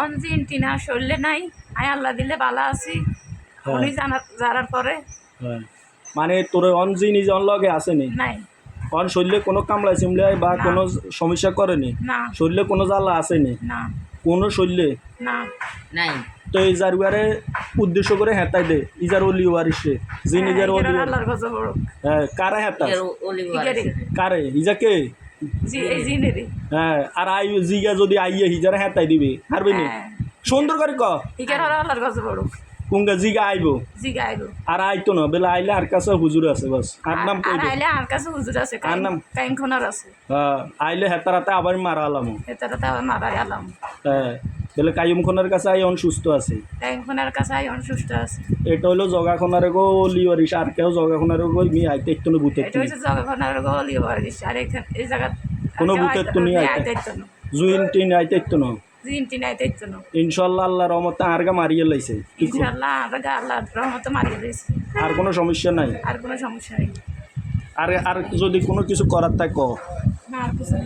অনজিন টিনা শরীরে নাই। আই আল্লাহ দিলে ভালো আছি। হ্যাঁ। উনি জানার জানার পরে। হ্যাঁ। মানে তোর নিজে অনলগে আসেনি নাই। অন শরীরে কোনো কামড়াই চিমলাই বা না। কোনো সমস্যা করেনি শরীরে কোনো জ্বালা আসেনি কোনো শরীরে? না। নাই। তো এই জারুয়ারে উদ্দেশ্য করে হেতাই দে। ইজার অলি ওয়ারিসে জি নিজের অলি এগুলো আল্লাহর গজব বড় হ্যাঁ কারা হেতা কারে? ইজাকে হ্যাঁ আর আই জিগা যদি আইয়ে হিজারে হেতাই দিবে হারবি নি? হ্যাঁ। সুন্দর করে ক। ইগার আল্লাহর গজব বড় কুঙ্গা জিগা আইবো। আর আইতো না বেলা আইলে আর কাছে হুজুর আছে বাস। আর নাম কই আইলে আর কাছে হুজুর আছে আর নাম? কাইন খোনার আছে। হ্যাঁ আইলে হেতারাতে আবার মারা আলাম। হেতারাতে আবার মারা আলাম। হ্যাঁ। বেলে কাইম খনের কাছে আই অন সুস্থ আছে। কাইন খোনার কাছে আই অসুস্থ আছে। এটা হইল জগা খনারে গো লিওয়ারিস আর কেউ জগা খনারে গো মি আইতে একটু ভূতের এটা হচ্ছে জগখনার গলি বাড়ি আর এখানে এই জায়গা কোনো ভূতের তো নেই আইতে। জুইন টিন আইতে একটু না। জিন টিন আইতে না। ইনশাল্লাহ আল্লাহ রহমতে আর গা মারিয়ে লাইছে। ইনশাআল্লাহ আর আল্লাহ রহমতে মারিয়ে দিয়েছে আর কোনো সমস্যা নাই। আর কোনো সমস্যা নাই। আর আর যদি কোনো কিছু করার থাকে ক না আর কিছু না।